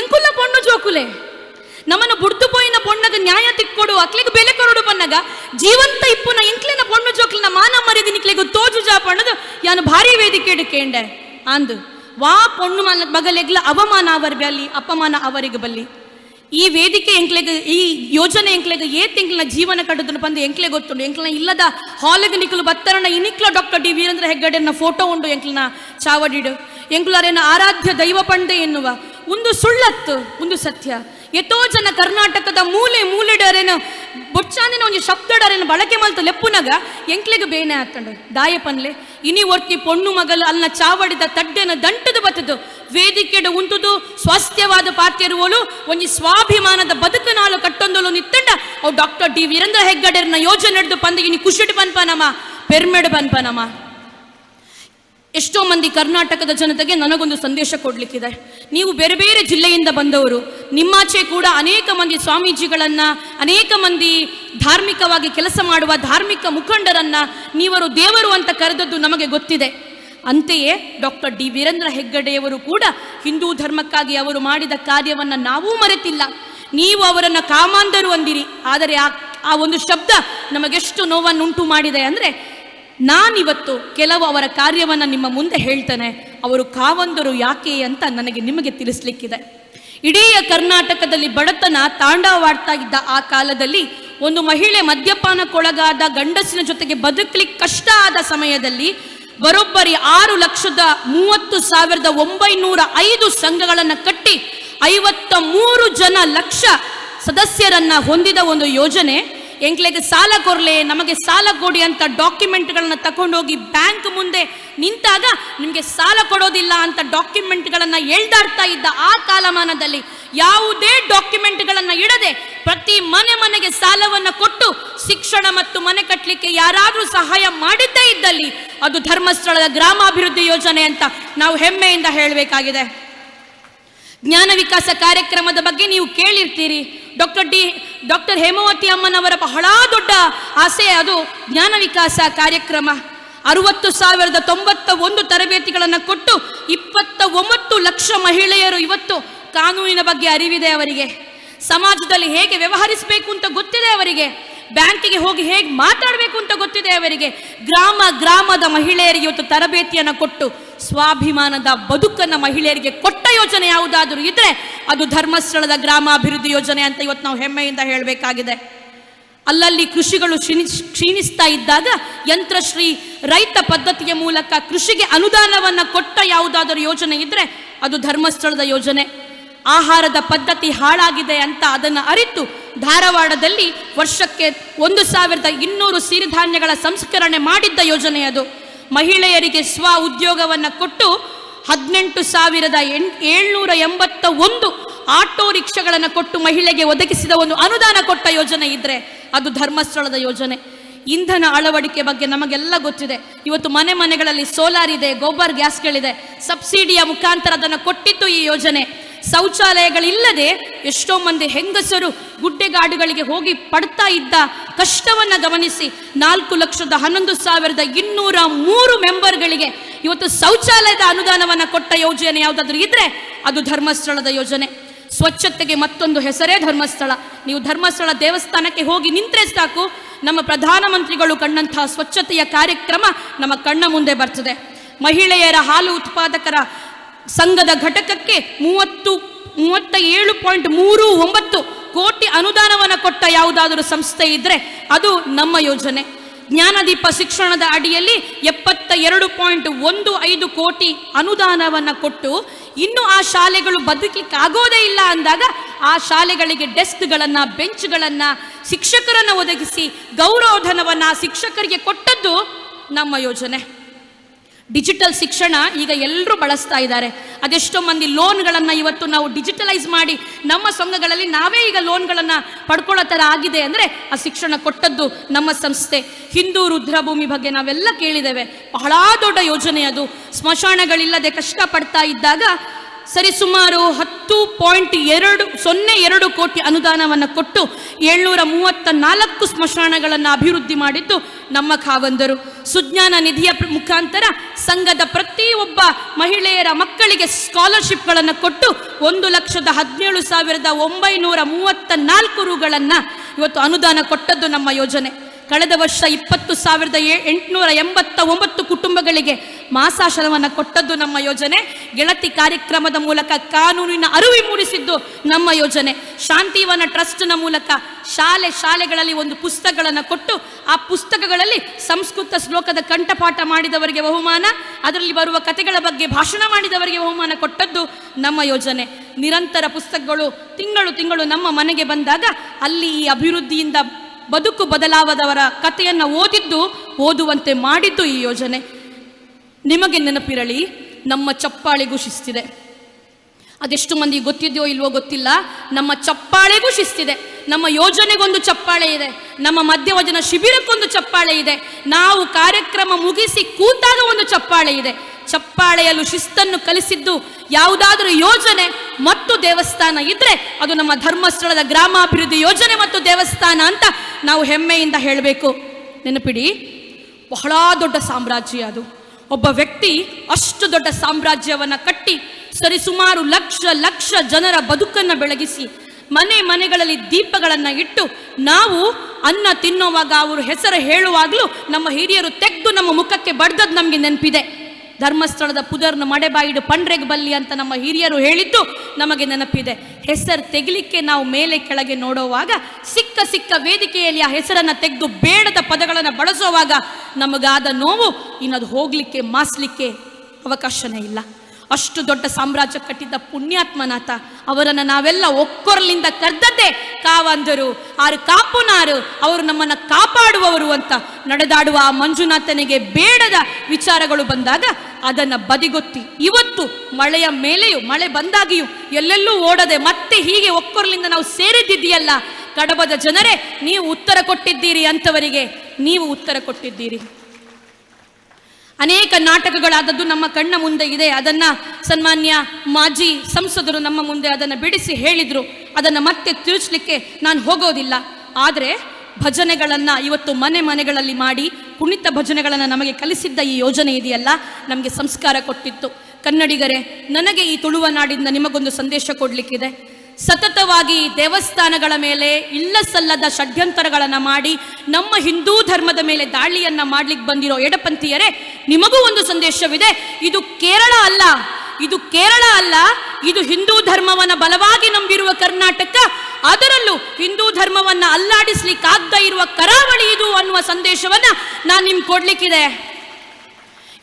ಎಂಕುಲ ಪೊಣ್ಣು ಜೋಕುಲೆ. ನಮ್ಮನ್ನು ಬುಡ್ದು ಪೋಯಿನ ಪೊಣ್ಣಗ ನ್ಯಾಯ ತಿಕ್ಕೊಡು, ಅಕ್ಲಿಗೆ ಬೆಲೆ ಕೊರಡು ಪನ್ನಗ ಜೀವಂತ ಇಪ್ಪುನ ಇಂಕ್ಲಿನ ಪೊಣ್ಣು ಜೋಕ್ಲಿನ ಮಾನ ಮರಿದಿನ ಇಕ್ಲೆಗು ತೋಜು ಜಾಪಣ್ಣದು ಯಾನು ಭಾರಿ ವೇದಿಕೆ ಕೇಂಡೆ ಅಂದು, ವಾ ಪೊಣ್ಣು ಮಲ ಮಗಲೆಗ್ಲ ಅವಮಾನ ಅವರ್ ಬಲ್ಲಿ ಅಪಮಾನ ಅವರಿಗೆ ಬಲ್ಲಿ. ಈ ವೇದಿಕೆ ಎಂಕ್ಲೆಗ, ಈ ಯೋಜನೆ ಎಂಕ್ಲೆಗ ಏ ತಿಂಗಳ ಜೀವನ ಕಟ್ಟದನ್ನು ಬಂದು ಎಂಕ್ಲೆ ಗೊತ್ತುಂಡು. ಎಂಕ್ಲನ ಇಲ್ಲದ ಹಾಲಿಗೆ ನಿಕ್ಲು ಬತ್ತರನ ಇನಿಕ್ಲ ಡಾಕ್ಟರ್ ಡಿ ವೀರೇಂದ್ರ ಹೆಗ್ಗಡೆನ ಫೋಟೋ ಉಂಡು ಎಂಕ್ಲನ ಚಾವಡಿಡು. ಎಂಕ್ಲಾರೇನ ಆರಾಧ್ಯ ದೈವ ಪಂಡೆ ಎನ್ನುವ ಒಂದು ಸುಳ್ಳತ್ತು, ಒಂದು ಸತ್ಯ. ಎಷ್ಟೋ ಜನ ಕರ್ನಾಟಕದ ಮೂಲೆ ಮೂಲೆಡರೇನು ಬೊಚ್ಚಾಂದಿನ ಒಂದು ಶಬ್ದಡರೇನು ಬಳಕೆ ಮಲ್ತು ಲೆಪ್ಪುನಗ, ಎಂಕ್ಲೆಗೆ ಬೇನೆ ಹಾಕೊಂಡು ದಾಯ ಪನ್ಲೆ ಇನಿ ಒರ್ತಿ ಪೊಣ್ಣು ಮಗಲು ಅಲ್ನ ಚಾವಡಿದ ತಡ್ಡೆನ ದಂಟದು ಬತ್ತದು. ವೇದಿಕೆಡು ಉಂಟುದು, ಸ್ವಾಸ್ಥ್ಯವಾದ ಪಾತ್ಯರುವಳು ಒಂಜಿ ಸ್ವಾಭಿಮಾನದ ಬದುಕನಾಳು ಕಟ್ಟೊಂದಲು ನಿತ್ತಂಡ, ಅವು ಡಾಕ್ಟರ್ ಡಿ ವೀರೇಂದ್ರ ಹೆಗ್ಗಡೆರ್ನ ಯೋಜನೆ ನಡೆದು ಪಂದ ಇನಿ ಕುಶಿಟ್ ಪನ್ಪನಮ ಪೆರ್ಮೆಡ್ ಪನ್ಪನಮ ಎಷ್ಟೋ ಮಂದಿ ಕರ್ನಾಟಕದ ಜನತೆಗೆ ನನಗೊಂದು ಸಂದೇಶ ಕೊಡಲಿಕ್ಕಿದೆ. ನೀವು ಬೇರೆ ಬೇರೆ ಜಿಲ್ಲೆಯಿಂದ ಬಂದವರು, ನಿಮ್ಮಾಚೆ ಕೂಡ ಅನೇಕ ಮಂದಿ ಸ್ವಾಮೀಜಿಗಳನ್ನ, ಅನೇಕ ಮಂದಿ ಧಾರ್ಮಿಕವಾಗಿ ಕೆಲಸ ಮಾಡುವ ಧಾರ್ಮಿಕ ಮುಖಂಡರನ್ನ ನೀವರು ದೇವರು ಅಂತ ಕರೆದದ್ದು ನಮಗೆ ಗೊತ್ತಿದೆ. ಅಂತೆಯೇ ಡಾಕ್ಟರ್ ಡಿ ವೀರೇಂದ್ರ ಹೆಗ್ಗಡೆಯವರು ಕೂಡ ಹಿಂದೂ ಧರ್ಮಕ್ಕಾಗಿ ಅವರು ಮಾಡಿದ ಕಾರ್ಯವನ್ನು ನಾವೂ ಮರೆತಿಲ್ಲ. ನೀವು ಅವರನ್ನು ಕಾಮಾಂಧರು ಅಂದಿರಿ. ಆದರೆ ಆ ಆ ಒಂದು ಶಬ್ದ ನಮಗೆಷ್ಟು ನೋವನ್ನುಂಟು ಮಾಡಿದೆ. ಅಂದ್ರೆ ನಾನಿವತ್ತು ಕೆಲವು ಅವರ ಕಾರ್ಯವನ್ನು ನಿಮ್ಮ ಮುಂದೆ ಹೇಳ್ತೇನೆ. ಅವರು ಕಾವಂದರು ಯಾಕೆ ಅಂತ ನನಗೆ ನಿಮಗೆ ತಿಳಿಸ್ಲಿಕ್ಕಿದೆ. ಇಡೀ ಕರ್ನಾಟಕದಲ್ಲಿ ಬಡತನ ತಾಂಡವಾಡ್ತಾ ಇದ್ದ ಆ ಕಾಲದಲ್ಲಿ ಒಂದು ಮಹಿಳೆ ಮದ್ಯಪಾನಕ್ಕೊಳಗಾದ ಗಂಡಸಿನ ಜೊತೆಗೆ ಬದುಕಲಿಕ್ಕೆ ಕಷ್ಟ ಆದ ಸಮಯದಲ್ಲಿ ಬರೋಬ್ಬರಿ ಆರು ಲಕ್ಷದ ಮೂವತ್ತು ಸಾವಿರದ ಒಂಬೈನೂರ ಐದು ಸಂಘಗಳನ್ನು ಕಟ್ಟಿ ಐವತ್ತ ಮೂರು ಜನ ಲಕ್ಷ ಸದಸ್ಯರನ್ನ ಹೊಂದಿದ ಒಂದು ಯೋಜನೆ ಎಂಕ್ಲೆಗೆ ಸಾಲ ಕೊರಲೆ ನಮಗೆ ಸಾಲ ಕೊಡಿ ಅಂತ ಡಾಕ್ಯುಮೆಂಟ್ಗಳನ್ನ ತಗೊಂಡೋಗಿ ಬ್ಯಾಂಕ್ ಮುಂದೆ ನಿಂತಾಗ ನಿಮಗೆ ಸಾಲ ಕೊಡೋದಿಲ್ಲ ಅಂತ ಡಾಕ್ಯುಮೆಂಟ್ಗಳನ್ನ ಎಳ್ದಾಡ್ತಾ ಇದ್ದ ಆ ಕಾಲಮಾನದಲ್ಲಿ ಯಾವುದೇ ಡಾಕ್ಯುಮೆಂಟ್ಗಳನ್ನು ಇಡದೆ ಪ್ರತಿ ಮನೆ ಮನೆಗೆ ಸಾಲವನ್ನ ಕೊಟ್ಟು ಶಿಕ್ಷಣ ಮತ್ತು ಮನೆ ಕಟ್ಟಲಿಕ್ಕೆ ಯಾರಾದರೂ ಸಹಾಯ ಮಾಡಿದ್ದೇ ಇದ್ದಲ್ಲಿ ಅದು ಧರ್ಮಸ್ಥಳದ ಗ್ರಾಮಾಭಿವೃದ್ಧಿ ಯೋಜನೆ ಅಂತ ನಾವು ಹೆಮ್ಮೆಯಿಂದ ಹೇಳಬೇಕಾಗಿದೆ. ಜ್ಞಾನ ವಿಕಾಸ ಕಾರ್ಯಕ್ರಮದ ಬಗ್ಗೆ ನೀವು ಕೇಳಿರ್ತೀರಿ. ಡಾಕ್ಟರ್ ಡಿ, ಡಾಕ್ಟರ್ ಹೇಮಾವತಿ ಅಮ್ಮನವರ ಬಹಳ ದೊಡ್ಡ ಆಸೆ ಅದು ಜ್ಞಾನ ವಿಕಾಸ ಕಾರ್ಯಕ್ರಮ. ಅರುವತ್ತು ಸಾವಿರದ ತೊಂಬತ್ತ ಒಂದು ತರಬೇತಿಗಳನ್ನು ಕೊಟ್ಟು ಇಪ್ಪತ್ತ ಒಂಬತ್ತು ಲಕ್ಷ ಮಹಿಳೆಯರು ಇವತ್ತು ಕಾನೂನಿನ ಬಗ್ಗೆ ಅರಿವಿದೆ ಅವರಿಗೆ. ಸಮಾಜದಲ್ಲಿ ಹೇಗೆ ವ್ಯವಹರಿಸಬೇಕು ಅಂತ ಗೊತ್ತಿದೆ ಅವರಿಗೆ. ಬ್ಯಾಂಕಿಗೆ ಹೋಗಿ ಹೇಗೆ ಮಾತಾಡಬೇಕು ಅಂತ ಗೊತ್ತಿದೆ ಅವರಿಗೆ. ಗ್ರಾಮ ಗ್ರಾಮದ ಮಹಿಳೆಯರಿಗೆ ಇವತ್ತು ತರಬೇತಿಯನ್ನು ಕೊಟ್ಟು, ಸ್ವಾಭಿಮಾನದ ಬದುಕನ್ನು ಮಹಿಳೆಯರಿಗೆ ಕೊಟ್ಟ ಯೋಜನೆ ಯಾವುದಾದರೂ ಇದ್ರೆ ಅದು ಧರ್ಮಸ್ಥಳದ ಗ್ರಾಮಾಭಿವೃದ್ಧಿ ಯೋಜನೆ ಅಂತ ಇವತ್ತು ನಾವು ಹೆಮ್ಮೆಯಿಂದ ಹೇಳಬೇಕಾಗಿದೆ. ಅಲ್ಲಲ್ಲಿ ಕೃಷಿಗಳು ಕ್ಷೀಣಿ ಕ್ಷೀಣಿಸ್ತಾ ಇದ್ದಾಗ ಯಂತ್ರಶ್ರೀ ರೈತ ಪದ್ಧತಿಯ ಮೂಲಕ ಕೃಷಿಗೆ ಅನುದಾನವನ್ನು ಕೊಟ್ಟ ಯಾವುದಾದರೂ ಯೋಜನೆ ಇದ್ರೆ ಅದು ಧರ್ಮಸ್ಥಳದ ಯೋಜನೆ. ಆಹಾರದ ಪದ್ಧತಿ ಹಾಳಾಗಿದೆ ಅಂತ ಅದನ್ನು ಅರಿತು ಧಾರವಾಡದಲ್ಲಿ ವರ್ಷಕ್ಕೆ ಒಂದು ಸಾವಿರದ ಇನ್ನೂರು ಸಿರಿಧಾನ್ಯಗಳ ಸಂಸ್ಕರಣೆ ಮಾಡಿದ್ದ ಯೋಜನೆ ಅದು. ಮಹಿಳೆಯರಿಗೆ ಸ್ವ ಉದ್ಯೋಗವನ್ನು ಕೊಟ್ಟು ಹದಿನೆಂಟು ಸಾವಿರದ ಎಣ್ ಏಳ್ನೂರ ಎಂಬತ್ತ ಒಂದು ಆಟೋ ರಿಕ್ಷಾಗಳನ್ನು ಕೊಟ್ಟು ಮಹಿಳೆಗೆ ಒದಗಿಸಿದ ಒಂದು ಅನುದಾನ ಕೊಟ್ಟ ಯೋಜನೆ ಇದ್ರೆ ಅದು ಧರ್ಮಸ್ಥಳದ ಯೋಜನೆ. ಇಂಧನ ಅಳವಡಿಕೆ ಬಗ್ಗೆ ನಮಗೆಲ್ಲ ಗೊತ್ತಿದೆ. ಇವತ್ತು ಮನೆ ಮನೆಗಳಲ್ಲಿ ಸೋಲಾರ್ ಇದೆ ಗೋಬರ್ ಗ್ಯಾಸ್ಗಳಿದೆ. ಸಬ್ಸಿಡಿಯ ಮುಖಾಂತರ ಅದನ್ನು ಕೊಟ್ಟಿತ್ತು ಈ ಯೋಜನೆ. ಶೌಚಾಲಯಗಳಿಲ್ಲದೆ ಎಷ್ಟೋ ಮಂದಿ ಹೆಂಗಸರು ಗುಡ್ಡೆಗಾಡುಗಳಿಗೆ ಹೋಗಿ ಪಡ್ತಾ ಇದ್ದ ಕಷ್ಟವನ್ನು ಗಮನಿಸಿ ನಾಲ್ಕು ಲಕ್ಷದ ಹನ್ನೊಂದು ಸಾವಿರದ ಇನ್ನೂರ ಮೂರು ಮೆಂಬರ್ಗಳಿಗೆ ಇವತ್ತು ಶೌಚಾಲಯದ ಅನುದಾನವನ್ನು ಕೊಟ್ಟ ಯೋಜನೆ ಯಾವುದಾದ್ರೂ ಇದ್ರೆ ಅದು ಧರ್ಮಸ್ಥಳದ ಯೋಜನೆ. ಸ್ವಚ್ಛತೆಗೆ ಮತ್ತೊಂದು ಹೆಸರೇ ಧರ್ಮಸ್ಥಳ. ನೀವು ಧರ್ಮಸ್ಥಳ ದೇವಸ್ಥಾನಕ್ಕೆ ಹೋಗಿ ನಿಂತ್ರೆ ಸಾಕು. ನಮ್ಮ ಪ್ರಧಾನಮಂತ್ರಿಗಳು ಕಂಡಂತಹ ಸ್ವಚ್ಛತೆಯ ಕಾರ್ಯಕ್ರಮ ನಮ್ಮ ಕಣ್ಣ ಮುಂದೆ ಬರ್ತದೆ. ಮಹಿಳೆಯರ ಹಾಲು ಉತ್ಪಾದಕರ ಸಂಘದ ಘಟಕಕ್ಕೆ ಮೂವತ್ತು ಮೂವತ್ತ ಏಳು ಪಾಯಿಂಟ್ ಮೂರು ಒಂಬತ್ತು ಕೋಟಿ ಅನುದಾನವನ್ನು ಕೊಟ್ಟ ಯಾವುದಾದರೂ ಸಂಸ್ಥೆ ಇದ್ದರೆ ಅದು ನಮ್ಮ ಯೋಜನೆ. ಜ್ಞಾನದೀಪ ಶಿಕ್ಷಣದ ಅಡಿಯಲ್ಲಿ ಎಪ್ಪತ್ತ ಎರಡು ಪಾಯಿಂಟ್ ಒಂದು ಐದು ಕೋಟಿ ಅನುದಾನವನ್ನು ಕೊಟ್ಟು ಇನ್ನು ಆ ಶಾಲೆಗಳು ಬದುಕಲಿಕ್ಕೆ ಆಗೋದೇ ಇಲ್ಲ ಅಂದಾಗ ಆ ಶಾಲೆಗಳಿಗೆ ಡೆಸ್ಕ್ಗಳನ್ನು, ಬೆಂಚ್ಗಳನ್ನು ಶಿಕ್ಷಕರನ್ನು ಒದಗಿಸಿ ಗೌರವಧನವನ್ನು ಶಿಕ್ಷಕರಿಗೆ ಕೊಟ್ಟದ್ದು ನಮ್ಮ ಯೋಜನೆ. ಡಿಜಿಟಲ್ ಶಿಕ್ಷಣ ಈಗ ಎಲ್ಲರೂ ಬಳಸ್ತಾ ಇದ್ದಾರೆ. ಅದೆಷ್ಟೋ ಮಂದಿ ಲೋನ್ಗಳನ್ನು ಇವತ್ತು ನಾವು ಡಿಜಿಟಲೈಸ್ ಮಾಡಿ ನಮ್ಮ ಸಂಘಗಳಲ್ಲಿ ನಾವೇ ಈಗ ಲೋನ್ಗಳನ್ನು ಪಡ್ಕೊಳ್ಳೋ ಥರ ಆಗಿದೆ ಅಂದರೆ ಆ ಶಿಕ್ಷಣ ಕೊಟ್ಟದ್ದು ನಮ್ಮ ಸಂಸ್ಥೆ. ಹಿಂದೂ ರುದ್ರಭೂಮಿ ಬಗ್ಗೆ ನಾವೆಲ್ಲ ಕೇಳಿದ್ದೇವೆ. ಬಹಳ ದೊಡ್ಡ ಯೋಜನೆ ಅದು. ಸ್ಮಶಾನಗಳಿಲ್ಲದೆ ಕಷ್ಟಪಡ್ತಾ ಇದ್ದಾಗ ಸರಿಸುಮಾರು ಹತ್ತು ಪಾಯಿಂಟ್ ಎರಡು ಸೊನ್ನೆ ಎರಡು ಕೋಟಿ ಅನುದಾನವನ್ನು ಕೊಟ್ಟು ಏಳ್ನೂರ ಮೂವತ್ತ ನಾಲ್ಕು ಸ್ಮಶಾನಗಳನ್ನು ಅಭಿವೃದ್ಧಿ ಮಾಡಿದ್ದು ನಮ್ಮ ಖಾವಂದರು ಸುಜ್ಞಾನ ನಿಧಿಯ ಮುಖಾಂತರ ಸಂಘದ ಪ್ರತಿಯೊಬ್ಬ ಮಹಿಳೆಯರ ಮಕ್ಕಳಿಗೆ ಸ್ಕಾಲರ್ಶಿಪ್ಗಳನ್ನು ಕೊಟ್ಟು ಒಂದು ಲಕ್ಷದ ಹದಿನೇಳು ಸಾವಿರದ ಒಂಬೈನೂರ ಮೂವತ್ತ ನಾಲ್ಕು ರುಗಳನ್ನು ಇವತ್ತು ಅನುದಾನ ಕೊಟ್ಟದ್ದು ನಮ್ಮ ಯೋಜನೆ. ಕಳೆದ ವರ್ಷ ಇಪ್ಪತ್ತು ಸಾವಿರದ ಎಂಟುನೂರ ಎಂಬತ್ತ ಒಂಬತ್ತು ಕುಟುಂಬಗಳಿಗೆ ಮಾಸಾಶನವನ್ನು ಕೊಟ್ಟದ್ದು ನಮ್ಮ ಯೋಜನೆ. ಗೆಳತಿ ಕಾರ್ಯಕ್ರಮದ ಮೂಲಕ ಕಾನೂನಿನ ಅರಿವು ಮೂಡಿಸಿದ್ದು ನಮ್ಮ ಯೋಜನೆ. ಶಾಂತಿವನ ಟ್ರಸ್ಟ್ನ ಮೂಲಕ ಶಾಲೆ ಶಾಲೆಗಳಲ್ಲಿ ಒಂದು ಪುಸ್ತಕಗಳನ್ನು ಕೊಟ್ಟು ಆ ಪುಸ್ತಕಗಳಲ್ಲಿ ಸಂಸ್ಕೃತ ಶ್ಲೋಕದ ಕಂಠಪಾಠ ಮಾಡಿದವರಿಗೆ ಬಹುಮಾನ, ಅದರಲ್ಲಿ ಬರುವ ಕಥೆಗಳ ಬಗ್ಗೆ ಭಾಷಣ ಮಾಡಿದವರಿಗೆ ಬಹುಮಾನ ಕೊಟ್ಟದ್ದು ನಮ್ಮ ಯೋಜನೆ. ನಿರಂತರ ಪುಸ್ತಕಗಳು ತಿಂಗಳು ತಿಂಗಳು ನಮ್ಮ ಮನೆಗೆ ಬಂದಾಗ ಅಲ್ಲಿ ಈ ಅಭಿವೃದ್ಧಿಯಿಂದ ಬದುಕು ಬದಲಾವದವರ ಕಥೆಯನ್ನು ಓದಿದ್ದು, ಓದುವಂತೆ ಮಾಡಿದ್ದು ಈ ಯೋಜನೆ. ನಿಮಗೆ ನೆನಪಿರಲಿ, ನಮ್ಮ ಚಪ್ಪಾಳೆಗೂ ಶಿಸ್ತಿದೆ. ಅದೆಷ್ಟು ಮಂದಿ ಗೊತ್ತಿದೆಯೋ ಇಲ್ವೋ ಗೊತ್ತಿಲ್ಲ, ನಮ್ಮ ಚಪ್ಪಾಳೆಗೂ ಶಿಸ್ತಿದೆ. ನಮ್ಮ ಯೋಜನೆಗೊಂದು ಚಪ್ಪಾಳೆ ಇದೆ, ನಮ್ಮ ಮಧ್ಯವಜನ ಶಿಬಿರಕ್ಕೊಂದು ಚಪ್ಪಾಳೆ ಇದೆ, ನಾವು ಕಾರ್ಯಕ್ರಮ ಮುಗಿಸಿ ಕೂತಾಗ ಒಂದು ಚಪ್ಪಾಳೆ ಇದೆ. ಚಪ್ಪಾಳೆಯಲ್ಲೂ ಶಿಸ್ತನ್ನು ಕಲಿಸಿದ್ದು ಯಾವುದಾದರೂ ಯೋಜನೆ ಮತ್ತು ದೇವಸ್ಥಾನ ಇದ್ರೆ ಅದು ನಮ್ಮ ಧರ್ಮಸ್ಥಳದ ಗ್ರಾಮಾಭಿವೃದ್ಧಿ ಯೋಜನೆ ಮತ್ತು ದೇವಸ್ಥಾನ ಅಂತ ನಾವು ಹೆಮ್ಮೆಯಿಂದ ಹೇಳಬೇಕು. ನೆನಪಿಡಿ, ಬಹಳ ದೊಡ್ಡ ಸಾಮ್ರಾಜ್ಯ ಅದು. ಒಬ್ಬ ವ್ಯಕ್ತಿ ಅಷ್ಟು ದೊಡ್ಡ ಸಾಮ್ರಾಜ್ಯವನ್ನು ಕಟ್ಟಿ ಸರಿಸುಮಾರು ಲಕ್ಷ ಲಕ್ಷ ಜನರ ಬದುಕನ್ನು ಬೆಳಗಿಸಿ ಮನೆ ಮನೆಗಳಲ್ಲಿ ದೀಪಗಳನ್ನು ಇಟ್ಟು ನಾವು ಅನ್ನ ತಿನ್ನುವಾಗ ಅವರು ಹೆಸರು ಹೇಳುವಾಗಲೂ ನಮ್ಮ ಹಿರಿಯರು ತೆಗೆದು ನಮ್ಮ ಮುಖಕ್ಕೆ ಬಡ್ದದ್ದು ನಮಗೆ ನೆನಪಿದೆ. ಧರ್ಮಸ್ಥಳದ ಪುದರ್ನ ಮಡೆಬಾಯಿಡು ಪಂಡ್ರೆಗೆ ಬಲ್ಲಿ ಅಂತ ನಮ್ಮ ಹಿರಿಯರು ಹೇಳಿದ್ದು ನಮಗೆ ನೆನಪಿದೆ. ಹೆಸರು ತೆಗಲಿಕ್ಕೆ ನಾವು ಮೇಲೆ ಕೆಳಗೆ ನೋಡುವಾಗ ಸಿಕ್ಕ ಸಿಕ್ಕ ವೇದಿಕೆಯಲ್ಲಿ ಆ ಹೆಸರನ್ನು ತೆಗೆದು ಬೇಡದ ಪದಗಳನ್ನು ಬಳಸುವಾಗ ನಮಗಾದ ನೋವು ಇನ್ನದು ಹೋಗಲಿಕ್ಕೆ, ಮಾಸಲಿಕ್ಕೆ ಅವಕಾಶನೇ ಇಲ್ಲ. ಅಷ್ಟು ದೊಡ್ಡ ಸಾಮ್ರಾಜ್ಯ ಕಟ್ಟಿದ್ದ ಪುಣ್ಯಾತ್ಮನಾಥ, ಅವರನ್ನು ನಾವೆಲ್ಲ ಒಕ್ಕೊರಲಿಂದ ಕರೆದದ್ದೇ ಕಾವಂದರು ಆರು ಕಾಪುನಾರು, ಅವರು ನಮ್ಮನ್ನು ಕಾಪಾಡುವವರು ಅಂತ ನಡೆದಾಡುವ ಆ ಮಂಜುನಾಥನಿಗೆ ಬೇಡದ ವಿಚಾರಗಳು ಬಂದಾಗ ಅದನ್ನು ಬದಿಗೊತ್ತಿ, ಇವತ್ತು ಮಳೆಯ ಮೇಲೆಯೂ, ಮಳೆ ಬಂದಾಗಿಯೂ ಎಲ್ಲೆಲ್ಲೂ ಓಡದೆ ಮತ್ತೆ ಹೀಗೆ ಒಕ್ಕೊರಲಿಂದ ನಾವು ಸೇರಿದ್ದಿದೆಯಲ್ಲ ಕಡಬದ ಜನರೇ, ನೀವು ಉತ್ತರ ಕೊಟ್ಟಿದ್ದೀರಿ ಅಂಥವರಿಗೆ ನೀವು ಉತ್ತರ ಕೊಟ್ಟಿದ್ದೀರಿ. ಅನೇಕ ನಾಟಕಗಳಾದದ್ದು ನಮ್ಮ ಕಣ್ಣ ಮುಂದೆ ಇದೆ. ಅದನ್ನ ಸನ್ಮಾನ್ಯ ಮಾಜಿ ಸಂಸದರು ನಮ್ಮ ಮುಂದೆ ಅದನ್ನು ಬಿಡಿಸಿ ಹೇಳಿದರು. ಅದನ್ನು ಮತ್ತೆ ತಿಳಿಸ್ಲಿಕ್ಕೆ ನಾನು ಹೋಗೋದಿಲ್ಲ. ಆದರೆ ಭಜನೆಗಳನ್ನು ಇವತ್ತು ಮನೆ ಮನೆಗಳಲ್ಲಿ ಮಾಡಿ ಕುಣಿತ ಭಜನೆಗಳನ್ನು ನಮಗೆ ಕಲಿಸಿದ್ದ ಈ ಯೋಜನೆ ಇದೆಯಲ್ಲ, ನಮಗೆ ಸಂಸ್ಕಾರ ಕೊಟ್ಟಿತ್ತು. ಕನ್ನಡಿಗರೇ, ನನಗೆ ಈ ತುಳುವ ನಾಡಿಂದ ನಿಮಗೊಂದು ಸಂದೇಶ ಕೊಡಲಿಕ್ಕಿದೆ. ಸತತವಾಗಿ ದೇವಸ್ಥಾನಗಳ ಮೇಲೆ ಇಲ್ಲ ಸಲ್ಲದ ಷಡ್ಯಂತರಗಳನ್ನು ಮಾಡಿ ನಮ್ಮ ಹಿಂದೂ ಧರ್ಮದ ಮೇಲೆ ದಾಳಿಯನ್ನ ಮಾಡ್ಲಿಕ್ಕೆ ಬಂದಿರೋ ಎಡಪಂಥೀಯರೇ, ನಿಮಗೂ ಒಂದು ಸಂದೇಶವಿದೆ. ಇದು ಕೇರಳ ಅಲ್ಲ. ಇದು ಕೇರಳ ಅಲ್ಲ. ಇದು ಹಿಂದೂ ಧರ್ಮವನ್ನು ಬಲವಾಗಿ ನಂಬಿರುವ ಕರ್ನಾಟಕ. ಅದರಲ್ಲೂ ಹಿಂದೂ ಧರ್ಮವನ್ನು ಅಲ್ಲಾಡಿಸ್ಲಿಕ್ಕಾಗದ ಇರುವ ಕರಾವಳಿ ಇದು ಅನ್ನುವ ಸಂದೇಶವನ್ನ ನಾನು ನಿಮ್ಗೆ ಕೊಡ್ಲಿಕ್ಕಿದೆ.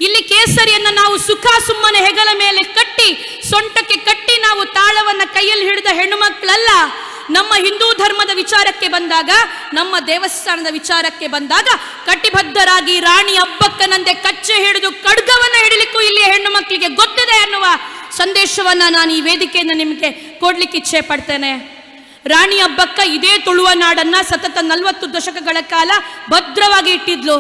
ಇಲ್ಲಿ ಕೇಸರಿಯನ್ನ ನಾವು ಸುಖ ಸುಮ್ಮನೆ ಹೆಗಲ ಮೇಲೆ ಕಟ್ಟಿ ಸೊಂಟಕ್ಕೆ ಕಟ್ಟಿ ನಾವು ತಾಳವನ್ನ ಕೈಯಲ್ಲಿ ಹಿಡಿದ ಹೆಣ್ಣು ಮಕ್ಕಳಲ್ಲ ನಮ್ಮ ಹಿಂದೂ ಧರ್ಮದ ವಿಚಾರಕ್ಕೆ ಬಂದಾಗ, ನಮ್ಮ ದೇವಸ್ಥಾನದ ವಿಚಾರಕ್ಕೆ ಬಂದಾಗ ಕಟಿಬದ್ಧರಾಗಿ ರಾಣಿ ಹಬ್ಬಕ್ಕನಂತೆ ಕಚ್ಚೆ ಹಿಡಿದು ಖಡ್ಗವನ್ನ ಹಿಡಿಲಿಕ್ಕೂ ಇಲ್ಲಿ ಹೆಣ್ಣು ಮಕ್ಕಳಿಗೆ ಗೊತ್ತಿದೆ ಅನ್ನುವ ಸಂದೇಶವನ್ನ ನಾನು ಈ ವೇದಿಕೆಯನ್ನು ನಿಮಗೆ ಕೊಡ್ಲಿಕ್ಕೆ ಇಚ್ಛೆ ಪಡ್ತೇನೆ. ರಾಣಿ ಹಬ್ಬಕ್ಕ ಇದೇ ತುಳುವ ನಾಡನ್ನ ಸತತ ನಲವತ್ತು ದಶಕಗಳ ಕಾಲ ಭದ್ರವಾಗಿ ಇಟ್ಟಿದ್ಲು.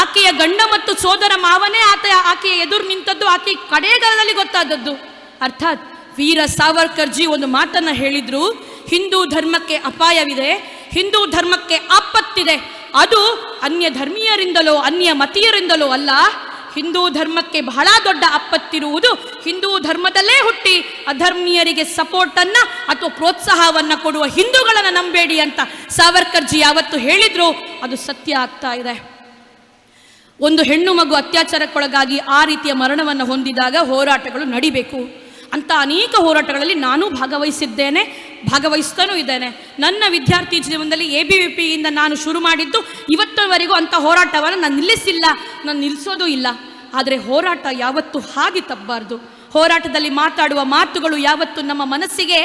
ಆಕೆಯ ಗಂಡ ಮತ್ತು ಸೋದರ ಮಾವನೇ ಆತ, ಆಕೆಯ ಎದುರು ನಿಂತದ್ದು ಆಕೆ ಕಡೆಗಾಲದಲ್ಲಿ ಗೊತ್ತಾದದ್ದು. ಅರ್ಥಾತ್ ವೀರ ಸಾವರ್ಕರ್ ಜಿ ಒಂದು ಮಾತನ್ನ ಹೇಳಿದ್ರು, ಹಿಂದೂ ಧರ್ಮಕ್ಕೆ ಅಪಾಯವಿದೆ, ಹಿಂದೂ ಧರ್ಮಕ್ಕೆ ಆಪತ್ತಿದೆ. ಅದು ಅನ್ಯ ಧರ್ಮೀಯರಿಂದಲೋ, ಅನ್ಯ ಮತೀಯರಿಂದಲೋ ಅಲ್ಲ, ಹಿಂದೂ ಧರ್ಮಕ್ಕೆ ಬಹಳ ದೊಡ್ಡ ಆಪತ್ತಿರುವುದು ಹಿಂದೂ ಧರ್ಮದಲ್ಲೇ ಹುಟ್ಟಿ ಅಧರ್ಮೀಯರಿಗೆ ಸಪೋರ್ಟನ್ನ ಅಥವಾ ಪ್ರೋತ್ಸಾಹವನ್ನ ಕೊಡುವ ಹಿಂದೂಗಳನ್ನು ನಂಬೇಡಿ ಅಂತ ಸಾವರ್ಕರ್ಜಿ ಯಾವತ್ತು ಹೇಳಿದ್ರು, ಅದು ಸತ್ಯ ಆಗ್ತಾ ಇದೆ. ಒಂದು ಹೆಣ್ಣು ಮಗು ಅತ್ಯಾಚಾರಕ್ಕೊಳಗಾಗಿ ಆ ರೀತಿಯ ಮರಣವನ್ನು ಹೊಂದಿದಾಗ ಹೋರಾಟಗಳು ನಡಿಬೇಕು. ಅಂತ ಅನೇಕ ಹೋರಾಟಗಳಲ್ಲಿ ನಾನು ಭಾಗವಹಿಸಿದ್ದೇನೆ, ಭಾಗವಹಿಸ್ತಾನೂ ಇದ್ದೇನೆ. ನನ್ನ ವಿದ್ಯಾರ್ಥಿ ಜೀವನದಲ್ಲಿ ಎ ಬಿ ವಿ ಪಿಯಿಂದ ನಾನು ಶುರು ಮಾಡಿದ್ದು ಇವತ್ತವರೆಗೂ ಅಂಥ ಹೋರಾಟವನ್ನು ನಾನು ನಿಲ್ಲಿಸಿಲ್ಲ, ನಾನು ನಿಲ್ಲಿಸೋದು ಇಲ್ಲ. ಆದರೆ ಹೋರಾಟ ಯಾವತ್ತೂ ಹಾಗೆ ತಪ್ಪಬಾರ್ದು. ಹೋರಾಟದಲ್ಲಿ ಮಾತಾಡುವ ಮಾತುಗಳು ಯಾವತ್ತು ನಮ್ಮ ಮನಸ್ಸಿಗೆ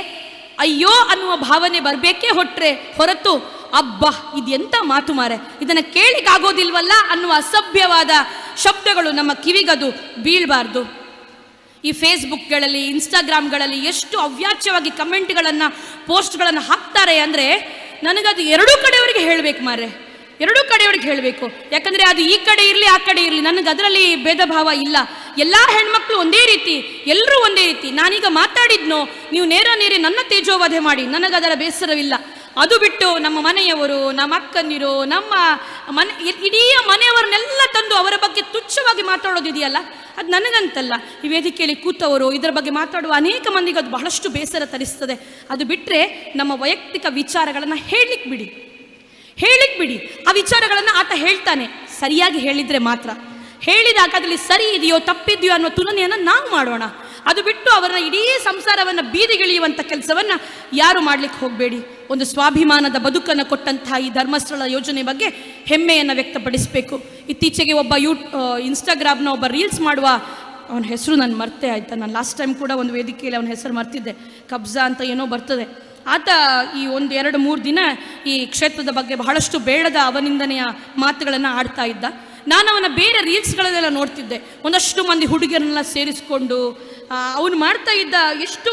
ಅಯ್ಯೋ ಅನ್ನುವ ಭಾವನೆ ಬರಬೇಕೇ ಹೊಟ್ಟರೆ ಹೊರತು ಅಬ್ಬಾ ಇದೆಂಥ ಮಾತು ಮಾರೆ. ಇದನ್ನು ಕೇಳಿಗಾಗೋದಿಲ್ವಲ್ಲ ಅನ್ನುವ ಅಸಭ್ಯವಾದ ಶಬ್ದಗಳು ನಮ್ಮ ಕಿವಿಗದು ಬೀಳಬಾರ್ದು. ಈ ಫೇಸ್ಬುಕ್ಗಳಲ್ಲಿ, ಇನ್ಸ್ಟಾಗ್ರಾಮ್ಗಳಲ್ಲಿ ಎಷ್ಟು ಅವ್ಯಾಚ್ಯವಾಗಿ ಕಮೆಂಟ್ಗಳನ್ನು, ಪೋಸ್ಟ್ಗಳನ್ನು ಹಾಕ್ತಾರೆ ಅಂದರೆ ನನಗದು ಎರಡೂ ಕಡೆಯವರಿಗೆ ಹೇಳಬೇಕು ಮಾರೆ ಎರಡೂ ಕಡೆಯವ್ರಿಗೆ ಹೇಳಬೇಕು. ಯಾಕಂದರೆ ಅದು ಈ ಕಡೆ ಇರಲಿ, ಆ ಕಡೆ ಇರಲಿ. ನನಗೆ ಅದರಲ್ಲಿ ಭೇದ ಭಾವ ಇಲ್ಲ. ಎಲ್ಲ ಹೆಣ್ಮಕ್ಳು ಒಂದೇ ರೀತಿ ಎಲ್ಲರೂ ಒಂದೇ ರೀತಿ. ನಾನೀಗ ಮಾತಾಡಿದ್ನೋ, ನೀವು ನೇರ ನೇರೆ ನನ್ನ ತೇಜೋವಧೆ ಮಾಡಿ. ನನಗದರ ಬೇಸರವಿಲ್ಲ. ಅದು ಬಿಟ್ಟು ನಮ್ಮ ಮನೆಯವರು, ನಮ್ಮ ಅಕ್ಕನಿರು ನಮ್ಮ ಮನೆ, ಇಡೀ ಮನೆಯವರನ್ನೆಲ್ಲ ತಂದು ಅವರ ಬಗ್ಗೆ ತುಚ್ಛವಾಗಿ ಮಾತಾಡೋದಿದೆಯಲ್ಲ? ಅದು ನನಗಂತಲ್ಲ. ಈ ವೇದಿಕೆಯಲ್ಲಿ ಕೂತವರು ಇದರ ಬಗ್ಗೆ ಮಾತಾಡುವ ಅನೇಕ ಮಂದಿಗೆ ಅದು ಬಹಳಷ್ಟು ಬೇಸರ ತರಿಸ್ತದೆ. ಅದು ಬಿಟ್ಟರೆ ನಮ್ಮ ವೈಯಕ್ತಿಕ ವಿಚಾರಗಳನ್ನು ಹೇಳಲಿಕ್ಕೆ ಬಿಡಿ. ಹೇಳಿಕ್ ಬಿಡಿ. ಆ ವಿಚಾರಗಳನ್ನು ಆತ ಹೇಳ್ತಾನೆ. ಸರಿಯಾಗಿ ಹೇಳಿದರೆ ಮಾತ್ರ. ಹೇಳಿದಾಗ ಅದರಲ್ಲಿ ಸರಿ ಇದೆಯೋ ತಪ್ಪಿದೆಯೋ ಅನ್ನೋ ತುಲನೆಯನ್ನು ನಾವು ಮಾಡೋಣ. ಅದು ಬಿಟ್ಟು ಅವರ ಇಡೀ ಸಂಸಾರವನ್ನು ಬೀದಿಗಿಳಿಯುವಂಥ ಕೆಲಸವನ್ನು ಯಾರು ಮಾಡ್ಲಿಕ್ಕೆ ಹೋಗಬೇಡಿ. ಒಂದು ಸ್ವಾಭಿಮಾನದ ಬದುಕನ್ನು ಕೊಟ್ಟಂತಹ ಈ ಧರ್ಮಸ್ಥಳ ಯೋಜನೆ ಬಗ್ಗೆ ಹೆಮ್ಮೆಯನ್ನು ವ್ಯಕ್ತಪಡಿಸಬೇಕು. ಇತ್ತೀಚೆಗೆ ಒಬ್ಬ ಯೂ ಇನ್ಸ್ಟಾಗ್ರಾಮ್ನ ಒಬ್ಬ ರೀಲ್ಸ್ ಮಾಡುವ ಅವನ ಹೆಸರು ನಾನು ಮರ್ತೆ ಆಯ್ತಾ. ನಾನು ಲಾಸ್ಟ್ ಟೈಮ್ ಕೂಡ ಒಂದು ವೇದಿಕೆಯಲ್ಲಿ ಅವನ ಹೆಸರು ಮರ್ತಿದ್ದೆ. ಕಬ್ಜಾ ಅಂತ ಏನೋ ಬರ್ತದೆ. ಆತ ಈ ಒಂದು ಎರಡು ಮೂರು ದಿನ ಈ ಕ್ಷೇತ್ರದ ಬಗ್ಗೆ ಬಹಳಷ್ಟು ಬೇಡದ ಅವನಿಂದನೆಯ ಮಾತುಗಳನ್ನು ಆಡ್ತಾ ಇದ್ದ. ನಾನು ಅವನ ಬೇರೆ ರೀಲ್ಸ್ಗಳನ್ನೆಲ್ಲ ನೋಡ್ತಿದ್ದೆ. ಒಂದಷ್ಟು ಮಂದಿ ಹುಡುಗಿಯರನ್ನೆಲ್ಲ ಸೇರಿಸ್ಕೊಂಡು ಅವನು ಮಾಡ್ತಾ ಇದ್ದ ಎಷ್ಟು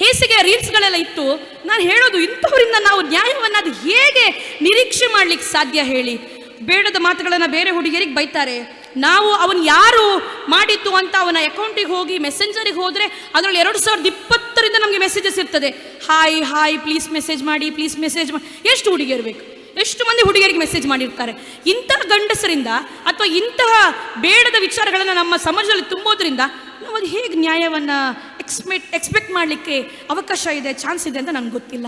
ಹೇಸಿಗೆ ರೀಲ್ಸ್ಗಳೆಲ್ಲ ಇತ್ತು. ನಾನು ಹೇಳೋದು ಇಂಥವರಿಂದ ನಾವು ನ್ಯಾಯವನ್ನು ಅದು ಹೇಗೆ ನಿರೀಕ್ಷೆ ಮಾಡ್ಲಿಕ್ಕೆ ಸಾಧ್ಯ ಹೇಳಿ. ಬೇಡದ ಮಾತುಗಳನ್ನು ಬೇರೆ ಹುಡುಗಿಯರಿಗೆ ಬೈತಾರೆ. ನಾವು ಅವನು ಯಾರು ಮಾಡಿತ್ತು ಅಂತ ಅವನ ಅಕೌಂಟಿಗೆ ಹೋಗಿ ಮೆಸೆಂಜರಿಗೆ ಹೋದರೆ ಅದರಲ್ಲಿ ಎರಡು ಸಾವಿರದ ಇಪ್ಪತ್ತರಿಂದ ನಮಗೆ ಮೆಸೇಜಸ್ ಇರ್ತದೆ. ಹಾಯ್ ಹಾಯ್ ಪ್ಲೀಸ್ ಮೆಸೇಜ್ ಮಾಡಿ ಪ್ಲೀಸ್ ಮೆಸೇಜ್ ಮಾಡಿ ಎಷ್ಟು ಹುಡುಗಿಯರು ಬೇಕು? ಎಷ್ಟು ಮಂದಿ ಹುಡುಗಿಯರಿಗೆ ಮೆಸೇಜ್ ಮಾಡಿರ್ತಾರೆ. ಇಂತಹ ಗಂಡಸರಿಂದ ಅಥವಾ ಇಂತಹ ಬೇಡದ ವಿಚಾರಗಳನ್ನು ನಮ್ಮ ಸಮಾಜದಲ್ಲಿ ತುಂಬೋದ್ರಿಂದ ನಾವು ಅದು ಹೇಗೆ ನ್ಯಾಯವನ್ನು ಎಕ್ಸ್ಪೆಕ್ಟ್ ಎಕ್ಸ್ಪೆಕ್ಟ್ ಮಾಡಲಿಕ್ಕೆ ಅವಕಾಶ ಇದೆ ಚಾನ್ಸ್ ಇದೆ ಅಂತ ನನಗೆ ಗೊತ್ತಿಲ್ಲ.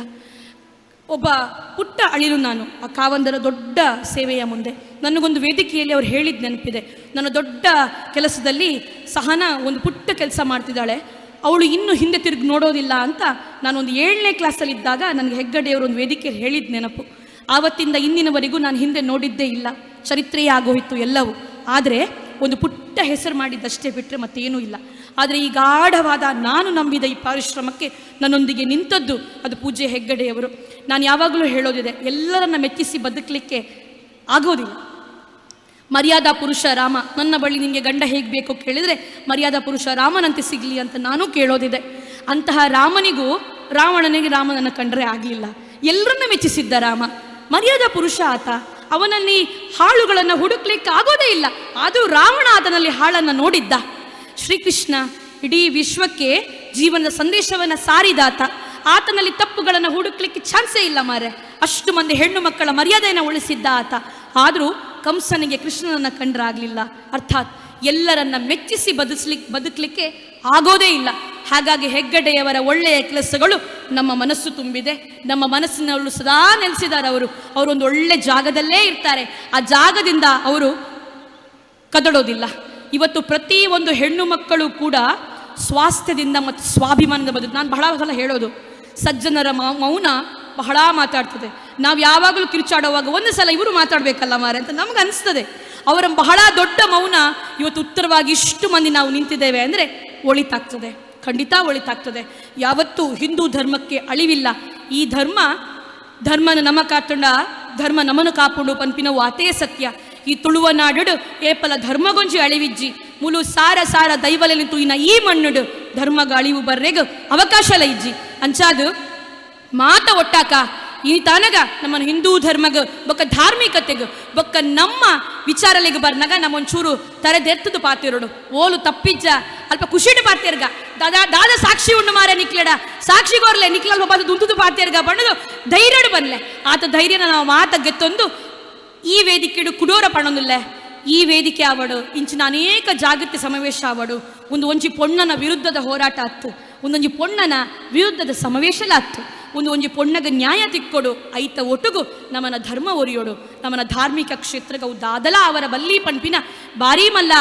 ಒಬ್ಬ ಪುಟ್ಟ ಅಳಿಲು ನಾನು, ಆ ಕಾವಂದರ ದೊಡ್ಡ ಸೇವೆಯ ಮುಂದೆ. ನನಗೊಂದು ವೇದಿಕೆಯಲ್ಲಿ ಅವ್ರು ಹೇಳಿದ ನೆನಪಿದೆ. ನನ್ನ ದೊಡ್ಡ ಕೆಲಸದಲ್ಲಿ ಸಹನ ಒಂದು ಪುಟ್ಟ ಕೆಲಸ ಮಾಡ್ತಿದ್ದಾಳೆ. ಅವಳು ಇನ್ನೂ ಹಿಂದೆ ತಿರುಗಿ ನೋಡೋದಿಲ್ಲ ಅಂತ ನಾನೊಂದು ಏಳನೇ ಕ್ಲಾಸಲ್ಲಿದ್ದಾಗ ನನಗೆ ಹೆಗ್ಗಡೆಯವರು ಒಂದು ವೇದಿಕೆಯಲ್ಲಿ ಹೇಳಿದ ನೆನಪು. ಆವತ್ತಿಂದ ಇಂದಿನವರೆಗೂ ನಾನು ಹಿಂದೆ ನೋಡಿದ್ದೇ ಇಲ್ಲ. ಚರಿತ್ರೆಯೇ ಆಗೋಯಿತು ಎಲ್ಲವೂ. ಆದರೆ ಒಂದು ಪುಟ್ಟ ಹೆಸರು ಮಾಡಿದ್ದಷ್ಟೇ ಬಿಟ್ಟರೆ ಮತ್ತೇನೂ ಇಲ್ಲ. ಆದರೆ ಈ ಗಾಢವಾದ ನಾನು ನಂಬಿದ ಈ ಪರಿಶ್ರಮಕ್ಕೆ ನನ್ನೊಂದಿಗೆ ನಿಂತದ್ದು ಅದು ಪೂಜೆ ಹೆಗ್ಗಡೆಯವರು. ನಾನು ಯಾವಾಗಲೂ ಹೇಳೋದಿದೆ, ಎಲ್ಲರನ್ನ ಮೆಚ್ಚಿಸಿ ಬದುಕಲಿಕ್ಕೆ ಆಗೋದಿಲ್ಲ. ಮರ್ಯಾದಾ ಪುರುಷ ರಾಮ, ನನ್ನ ಬಳಿ ನಿನಗೆ ಗಂಡ ಹೇಗೆ ಬೇಕು ಕೇಳಿದರೆ ಮರ್ಯಾದಾ ಪುರುಷ ರಾಮನಂತೆ ಸಿಗಲಿ ಅಂತ ನಾನು ಕೇಳೋದಿದೆ. ಅಂತಹ ರಾಮನಿಗೂ ರಾವಣನಿಗೆ ರಾಮನನ್ನು ಕಂಡರೆ ಆಗಲಿಲ್ಲ. ಎಲ್ಲರನ್ನ ಮೆಚ್ಚಿಸಿದ್ದ ರಾಮ. ಮರ್ಯಾದಾ ಪುರುಷ ಆತ. ಅವನಲ್ಲಿ ಹಾಳುಗಳನ್ನು ಹುಡುಕ್ಲಿಕ್ಕೆ ಆಗೋದೇ ಇಲ್ಲ. ಆದರೂ ರಾವಣ ಆತನಲ್ಲಿ ಹಾಳನ್ನು ನೋಡಿದ್ದ. ಶ್ರೀಕೃಷ್ಣ ಇಡೀ ವಿಶ್ವಕ್ಕೆ ಜೀವನದ ಸಂದೇಶವನ್ನು ಸಾರಿದಾತ ಆತನಲ್ಲಿ ತಪ್ಪುಗಳನ್ನು ಹುಡುಕ್ಲಿಕ್ಕೆ ಚಾನ್ಸೇ ಇಲ್ಲ ಮಾರೆ ಅಷ್ಟು ಮಂದಿ ಹೆಣ್ಣು ಮಕ್ಕಳ ಮರ್ಯಾದೆಯನ್ನು ಉಳಿಸಿದ್ದ ಆತ. ಆದರೂ ಕಂಸನಿಗೆ ಕೃಷ್ಣನನ್ನು ಕಂಡ್ರಾಗಲಿಲ್ಲ. ಅರ್ಥಾತ್ ಎಲ್ಲರನ್ನ ಮೆಚ್ಚಿಸಿ ಬದುಸ್ಲಿಕ್ಕೆ ಬದುಕಲಿಕ್ಕೆ ಆಗೋದೇ ಇಲ್ಲ. ಹಾಗಾಗಿ ಹೆಗ್ಗಡೆಯವರ ಒಳ್ಳೆಯ ಕೆಲಸಗಳು ನಮ್ಮ ಮನಸ್ಸು ತುಂಬಿದೆ. ನಮ್ಮ ಮನಸ್ಸಿನಲ್ಲೂ ಸದಾ ನೆಲೆಸಿದ್ದಾರೆ ಅವರು. ಅವರೊಂದು ಒಳ್ಳೆ ಜಾಗದಲ್ಲೇ ಇರ್ತಾರೆ. ಆ ಜಾಗದಿಂದ ಅವರು ಕದಡೋದಿಲ್ಲ. ಇವತ್ತು ಪ್ರತಿ ಒಂದು ಹೆಣ್ಣು ಮಕ್ಕಳು ಕೂಡ ಸ್ವಾಸ್ಥ್ಯದಿಂದ ಮತ್ತು ಸ್ವಾಭಿಮಾನದ ಬದುಕು. ನಾನು ಬಹಳ ಸಲ ಹೇಳೋದು, ಸಜ್ಜನರ ಮೌನ ಬಹಳ ಮಾತಾಡ್ತದೆ. ನಾವು ಯಾವಾಗಲೂ ಕಿರುಚಾಡುವಾಗ ಒಂದು ಸಲ ಇವರು ಮಾತಾಡಬೇಕಲ್ಲ ಮಾರೆ ಅಂತ ನಮ್ಗೆ ಅನಿಸ್ತದೆ. ಅವರ ಬಹಳ ದೊಡ್ಡ ಮೌನ ಇವತ್ತು ಉತ್ತರವಾಗಿ ಇಷ್ಟು ಮಂದಿ ನಾವು ನಿಂತಿದ್ದೇವೆ ಅಂದರೆ ಒಳಿತಾಗ್ತದೆ. ಖಂಡಿತ ಒಳಿತಾಗ್ತದೆ. ಯಾವತ್ತೂ ಹಿಂದೂ ಧರ್ಮಕ್ಕೆ ಅಳಿವಿಲ್ಲ. ಈ ಧರ್ಮ, ಧರ್ಮನ ನಮ ಕಾತುಂಡ, ಧರ್ಮ ನಮನು ಕಾಪುಂಡು ಪಂಪಿನ ಅತೇ ಸತ್ಯ. ಈ ತುಳುವ ನಾಡುಡು ಏಪಲ ಧರ್ಮಗೊಂಜಿ ಅಳಿವಿಜ್ಜಿ. ಮುಲು ಸಾರ ಸಾರ ನಿಂತು ಇನ್ನ ಈ ಮಣ್ಣುಡು ಧರ್ಮಗ ಅಳಿವು ಬರ್ರೆಗ ಅವಕಾಶ ಇಜ್ಜಿ. ಅಂಚಾದು ಮಾತ ಒಟ್ಟಾಕ ಈ ತಾನಗ ನಮ್ಮ ಹಿಂದೂ ಧರ್ಮಗ, ಬೊಕ್ಕ ಧಾರ್ಮಿಕತೆಗೆ, ಬೊಕ್ಕ ನಮ್ಮ ವಿಚಾರಲಿಗೆ ಬರ್ನಾಗ ನಮ್ಮೊಂಚೂರು ತರದೆತ್ತದು ಪಾತಿರೋಡು. ಓಲು ತಪ್ಪಿಜ್ಜ, ಅಲ್ಪ ಖುಷಿಡು ಪಾತಿರ್ಗ. ದಾದಾ, ದಾದ ಸಾಕ್ಷಿ ಉಂಡು ಮಾರ ನಿಕ್ಲೆಡ. ಸಾಕ್ಷಿ ಗೋರ್ಲೆ ನಿಕ್ಲಲ್ ಒಬ್ಬ ದುಂದುದು ಪಾತಿರ್ಗ ಬಣ್ಣದು ಧೈರ್ಯಡು ಬನ್ಲೆ. ಆತ ಧೈರ್ಯನ ನಾವು ಮಾತ ಗೆತ್ತೊಂದು ಈ ವೇದಿಕೆಡು ಕುಡೋರ ಪಣೊಂದುಲ್ಲೆ. ಈ ವೇದಿಕೆ ಆವಡು ಇಂಚಿನ ಅನೇಕ ಜಾಗೃತಿ ಸಮಾವೇಶ ಆವಡು. ಒಂದು ಒಂಜಿ ಪೊಣ್ಣನ ವಿರುದ್ಧದ ಹೋರಾಟ ಆತ್ತು. ಒಂದೊಂಜಿ ಪೊಣ್ಣನ ವಿರುದ್ಧದ ಸಮಾವೇಶಲ ಆತ್ತು. ಒಂದು ಒಂಜಿ ಪೊಣ್ಣಗ ನ್ಯಾಯ ತಿಕ್ಕೊಡು, ಐತ ಒಟುಗು ನಮ್ಮನ ಧರ್ಮ ಒರಿಯೋಡು. ನಮ್ಮನ ಧಾರ್ಮಿಕ ಕ್ಷೇತ್ರಗ ದಾದಲ ಅವರ ಬಲ್ಲಿ ಪಂಪಿನ ಭಾರಿ ಮಲ್ಲ.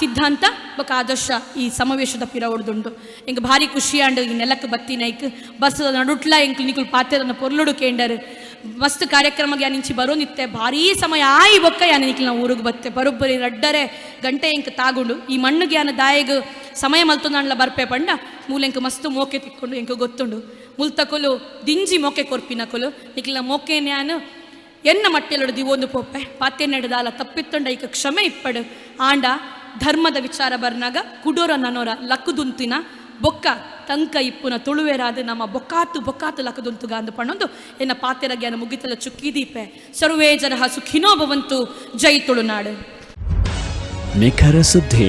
ಸಿದ್ಧಾಂತ ಬಕ ಆದರ್ಶ ಈ ಸಮಾವೇಶದ ಪಿರ ಹೊಡೆದುಂಡು ಎಂಗೆ ಭಾರಿ ಖುಷಿಯಾಂಡು ಈ ನೆಲಕ್ಕೆ ಬತ್ತಿನ ಐಕ್ ಬಸ್ ನಡುಟ್ಲ ಎಂಕ್ ನಿಕುಲ್ ಪಾತ್ರೆದನ್ನ ಪೊರ್ಲುಡು ಕೇಂಡರು. ಮಸ್ತ್ ಕಾರ್ಯಕ್ರಮಕ್ಕೆ ನಿಂಚಿ ಇಂಚಿ ಬರೋನಿತ್ತೆ ಭಾರೀ ಸಮಯ ಆಯಿ ಬೊಕ್ಕ ಯಾನ ನಿಕ್ಲ ನಾವು ಊರಿಗೆ ಬತ್ತೆ. ಬರೋಬ್ಬರಿ ರಡ್ಡರೆ ಗಂಟೆ ಎಂಕ್ ತಾಗುಂಡು. ಈ ಮಣ್ಣುಗೆ ಯಾನ ದಾಯಿಗೆ ಸಮಯ ಮಲ್ತೊಂದಾಂಡ್ಲ ಬರ್ಪೆ ಪಂಡ, ಮೂಲೆಂಕ್ ಮಸ್ತ್ ಮೋಕೆ ತಿಕ್ಕೊಂಡು ಎಂಕ್ ಗೊತ್ತುಂಡು. ಮುಲ್ತಕೊಲು ದಿಂಜಿ ಮೊಕೆ ಕೊರ್ಪಿನ ಕೊಲು. ನಿಕ್ಲ ಮೋಕೆ ನ್ಯಾನು, ಎನ್ನ ಮಟ್ಟಿಲಡು ದಿವೊಂದು ಪೊಪ್ಪೆ ಪಾತೆ ನಡೆದಾಲ ತಪ್ಪಿತ್ತಂಡ ಈಗ ಕ್ಷಮೆ ಇಪ್ಪಡು. ಆಂಡ, ಧರ್ಮದ ವಿಚಾರ ಬರ್ನಾಗ ಕುಡೋರ ನನೋರ ಲಕ್ಕುದುಂತಿನ ಬೊಕ್ಕ ತಂಕ ಇಪ್ಪುನ ತುಳುವೆರಾದ ನಮ್ಮ ಬೊಕ್ಕಾತು ಬೊಕ್ಕಾತು ಲಕ್ಕದುಂತುಗ ಅಂದು ಪಣ್ಣೊಂದು. ಎನ್ನ ಪಾತೆರ ಜ್ಞಾನ ಮುಗಿತಲ ಚುಕ್ಕಿದೀಪೆ ಸರ್ವೇ ಜನ ಸುಖಿನೋ ಭವಂತು ಜೈ ತುಳುನಾಡು. ನಿಖರ ಸುದ್ದಿ.